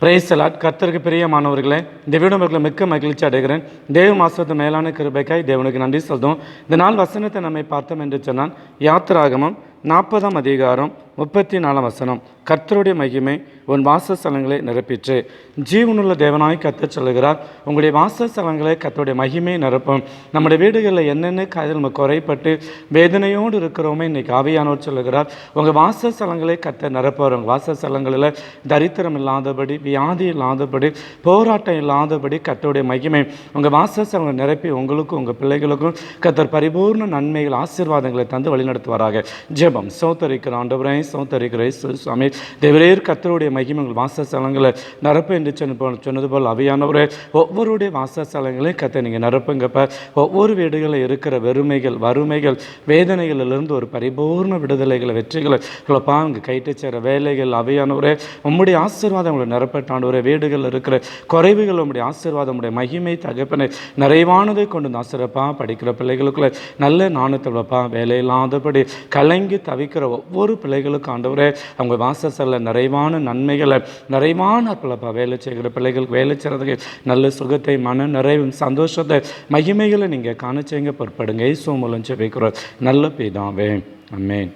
பிரைசலாட் கர்த்தருக்கு பிரியமானவர்களே இந்த வீடு உங்களுக்கு மிக்க மகிழ்ச்சி அடைகிறேன். தேவ மாசத்து மேலான கிருபைக்காய் தேவனுக்கு நன்றி சொல்றோம். இந்த நாள் வசனத்தை நம்மை பார்த்தோம் என்று சொன்னால் யாத்திராகமம் நாற்பதாம் அதிகாரம் முப்பத்தி நாலாம் வசனம். கர்த்தருடைய மகிமை உன் வாசஸ்தலங்களை நிரப்பிற்று. ஜீவனுள்ள தேவனாய் கத்த சொல்லுகிறார் உங்களுடைய வாசஸ்தலங்களை கத்தருடைய மகிமை நிரப்பும். நம்முடைய வீடுகளில் என்னென்ன காரியம் நம்ம குறைப்பட்டு வேதனையோடு இருக்கிறோமே இன்றைக்கி ஆவியானோர் சொல்லுகிறார் உங்கள் வாசஸ்தலங்களை கத்த நிரப்புவார். உங்கள் வாசஸ்தலங்களில் தரித்திரம் இல்லாதபடி வியாதி இல்லாதபடி போராட்டம் இல்லாதபடி கத்தருடைய மகிமை உங்கள் வாசஸ்தலங்களை நிரப்பி உங்களுக்கும் உங்கள் பிள்ளைகளுக்கும் கத்தர் பரிபூர்ண நன்மைகள் ஆசீர்வாதங்களை தந்து வழிநடத்துவாராக. ஜெபம் சௌத்தரிக்கிற ஆண்டவரை சோத்தரிக்கிற சுவாமி. தேவரேர் கத்தருடைய மகிமை உங்கள் வாசஸ்தலங்களை நிரப்பு என்று சொன்ன சொன்னது போல் அவையானவரே ஒவ்வொருடைய வாசஸ்தலங்களையும் கத்தை நீங்கள் நிரப்புங்கப்ப. ஒவ்வொரு வீடுகளில் இருக்கிற வெறுமைகள் வறுமைகள் வேதனைகளிலிருந்து ஒரு பரிபூர்ண விடுதலைகளை வெற்றிகளை உங்களப்பா அங்கே கைட்டு சேர வேலைகள் அவையானவரே உம்முடைய ஆசீர்வாதம் உங்களை நிரப்பட்டாண்டவரே. வீடுகளில் இருக்கிற குறைவுகள் உம்முடைய ஆசீர்வாதம் உடைய மகிமை தகப்பனை நிறைவானதை கொண்டு வந்து ஆசிரப்பா படிக்கிற பிள்ளைகளுக்குள்ள நல்ல நாணத்தவப்பா வேலை வேலையில்லாதபடி கலங்கி தவிக்கிற ஒவ்வொரு பிள்ளைகளுக்கு ஆண்டவரே அவங்க வாசஸ்தல நிறைவான நன்மைகளை நிறைவான பிள்ளைப்பா வேலை செய்கிற பிள்ளைகளுக்கு வேலை செய்கிறதுக்கு நல்ல சுகத்தை மன நிறைவும் சந்தோஷத்தை மகிமைகளை நீங்கள் காண பொறுப்படுங்க. இயேசு மூலம் ஜெபிக்கிறோம். நல்ல பிதாவே. அம்மேன்